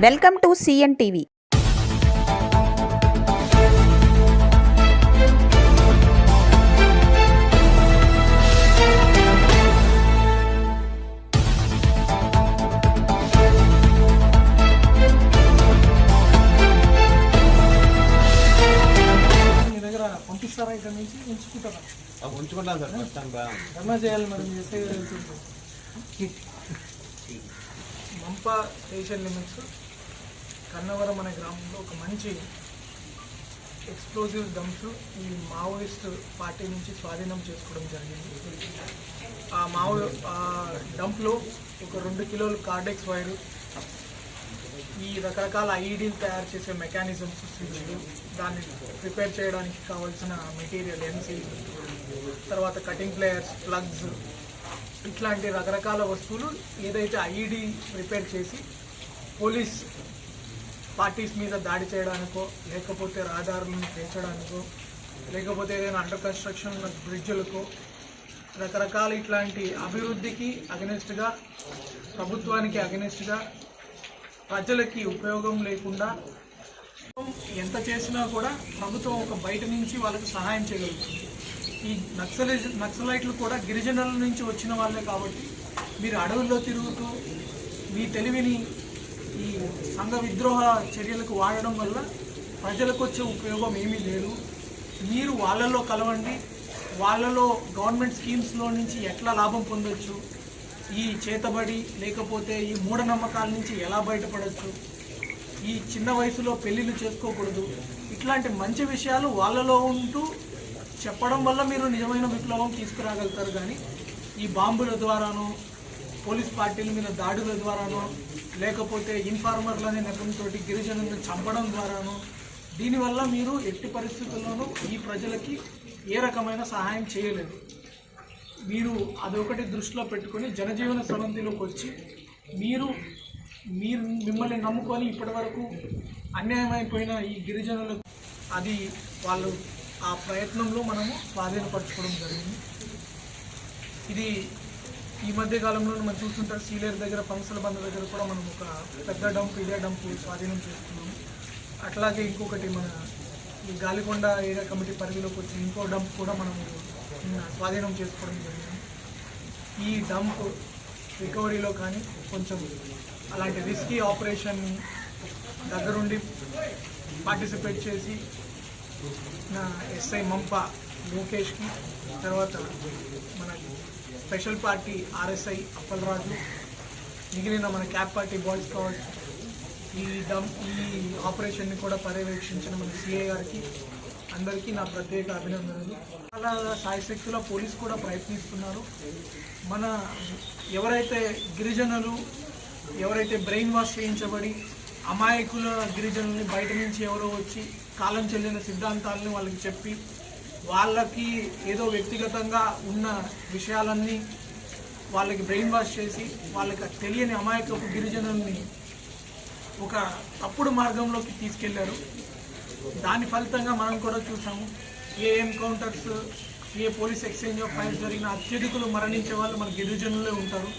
Welcome to CN TV. పంపిస్తారా ఇక్కడ నుంచి ఉంచుకుంటారా ఆ, ఉంచుకుంటాం సార్. ఫస్ట్ టైం బా ధర్నా చేయాలి మరి మీ ఎస్ఐ గారు వెళ్తుంటే మంప స్టేషన్ లిమిట్స్. కన్నవరం అనే గ్రామంలో ఒక మంచి ఎక్స్ప్లోజివ్ డంప్స్ ఈ మావోయిస్ట్ పార్టీ నుంచి స్వాధీనం చేసుకోవడం జరిగింది. ఆ మావో ఆ డంప్లో ఒక రెండు కిలోలు కార్డెక్స్ వైరు ఈ రకరకాల ఐఈడీలు తయారు చేసే మెకానిజమ్స్ స్విచ్లు దాన్ని ప్రిపేర్ చేయడానికి కావాల్సిన మెటీరియల్ ఎంసీ తర్వాత కటింగ్ ప్లేయర్స్ ప్లగ్స్ ఇట్లాంటి రకరకాల వస్తువులు ఏదైతే ఐఈడీ ప్రిపేర్ చేసి పోలీస్ పార్టీస్ మీద దాడి చేయడానికో లేకపోతే రహదారులను పెంచడానికో లేకపోతే ఏదైనా అండర్ కన్స్ట్రక్షన్ ఉన్న బ్రిడ్జ్లకో రకరకాల ఇట్లాంటి అభివృద్ధికి అగనెస్ట్గా ప్రభుత్వానికి అగనెస్ట్గా ప్రజలకి ఉపయోగం లేకుండా ఎంత చేసినా కూడా ప్రభుత్వం ఒక బయట నుంచి వాళ్ళకి సహాయం చేయగలుగుతుంది. ఈ నక్సలై నక్సలైట్లు కూడా గిరిజనుల నుంచి వచ్చిన వాళ్ళే కాబట్టి మీరు అడవుల్లో తిరుగుతూ మీ తెలివిని ఈ సంఘ విద్రోహ చర్యలకు వాడడం వల్ల ప్రజలకు వచ్చే ఉపయోగం ఏమీ లేదు. మీరు వాళ్ళలో కలవండి. వాళ్ళలో గవర్నమెంట్ స్కీమ్స్లో నుంచి ఎట్లా లాభం పొందొచ్చు? ఈ చేతబడి లేకపోతే ఈ మూఢనమ్మకాల నుంచి ఎలా బయటపడవచ్చు ఈ చిన్న వయసులో పెళ్ళిళ్ళు చేసుకోకూడదు. ఇట్లాంటి మంచి విషయాలు వాళ్ళలో ఉంటూ చెప్పడం వల్ల మీరు నిజమైన విప్లవం తీసుకురాగలుగుతారు కానీ ఈ బాంబుల ద్వారానో పోలీస్ పార్టీల మీద దాడుల ద్వారానో లేకపోతే ఇన్ఫార్మర్లు అనే నెపంతో గిరిజనులను చంపడం ద్వారాను దీనివల్ల మీరు ఎట్టి పరిస్థితుల్లోనూ ఈ ప్రజలకి ఏ రకమైన సహాయం చేయలేదు. మీరు అదొకటి దృష్టిలో పెట్టుకొని జనజీవన సమంతిలోకి వచ్చి మీరు మీరు మిమ్మల్ని నమ్ముకొని ఇప్పటివరకు అన్యాయమైపోయిన ఈ గిరిజనులకు అది వాళ్ళు ఆ ప్రయత్నంలో మనము స్వాధీనపరచుకోవడం జరిగింది. ఇది ఈ మధ్య కాలంలో మనం చూస్తుంటారు సీలేరు దగ్గర పంసల బంద దగ్గర కూడా మనం ఒక పెద్ద డంప్ ఇదే డంప్ స్వాధీనం చేస్తున్నాం అట్లాగే ఇంకొకటి మన ఈ గాలికొండ ఏరియా కమిటీ పరిధిలోకి వచ్చి ఇంకో డంప్ కూడా మనం స్వాధీనం చేసుకోవడం జరిగింది. ఈ డంప్ రికవరీలో కానీ కొంచెం అలాంటి రిస్కీ ఆపరేషన్ దగ్గరుండి పార్టిసిపేట్ చేసి నా ఎస్ఐ మంప లోకేష్కి తర్వాత మన స్పెషల్ పార్టీ ఆర్ఎస్ఐ అప్పలరాజు మిగిలిన మన క్యాప్ పార్టీ బాయ్స్ స్కౌట్స్ ఈ డమ్ ఈ ఆపరేషన్ని కూడా పర్యవేక్షించిన మన సిఏ గారికి అందరికీ నా ప్రత్యేక అభినందనలు. చాలా సాయశక్తుల పోలీస్ కూడా ప్రయత్నిస్తున్నారు. మన ఎవరైతే గిరిజనులు ఎవరైతే బ్రెయిన్ వాష్ చేయించబడి అమాయకుల గిరిజనుల్ని బయట నుంచి ఎవరో వచ్చి కాలం చెల్లిన సిద్ధాంతాలని వాళ్ళకి చెప్పి వాళ్ళకి ఏదో వ్యక్తిగతంగా ఉన్న విషయాలన్నీ వాళ్ళకి బ్రెయిన్ వాష్ చేసి వాళ్ళకి తెలియని అమాయకపు గిరిజనుల్ని ఒక తప్పుడు మార్గంలోకి తీసుకెళ్ళారు. దాని ఫలితంగా మనం కూడా చూసాము. ఏ ఎన్కౌంటర్స్ ఏ పోలీస్ ఎక్స్చేంజ్ ఆఫ్ ఫైర్స్ జరిగిన అత్యధికులు మరణించే వాళ్ళు మన గిరిజనులే ఉంటారు.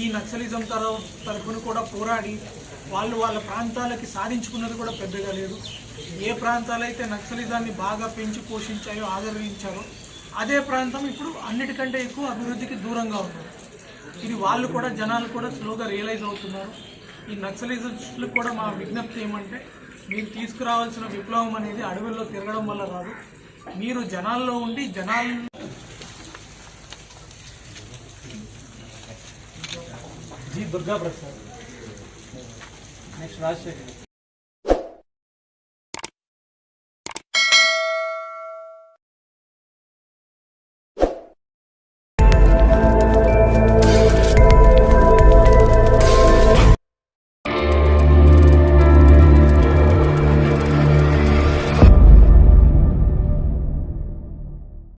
ఈ నక్సలిజం తర తరఫున కూడా పోరాడి వాళ్ళు వాళ్ళ ప్రాంతాలకి సాధించుకున్నది కూడా పెద్దగా లేదు. ఏ ప్రాంతాలైతే నక్సలిజాన్ని బాగా పెంచి పోషించాయో ఆదరించారో అదే ప్రాంతం ఇప్పుడు అన్నిటికంటే ఎక్కువ అభివృద్ధికి దూరంగా ఉన్నారు ఇది వాళ్ళు కూడా జనాలు కూడా స్లోగా రియలైజ్ అవుతున్నారు. ఈ నక్సలిజంస్లకు కూడా మా విజ్ఞప్తి ఏమంటే మీరు తీసుకురావాల్సిన విప్లవం అనేది అడవుల్లో తిరగడం వల్ల రాదు. మీరు జనాల్లో ఉండి జనాలు जी दुर्गा प्रसाद। नेक्स्ट राजशेखर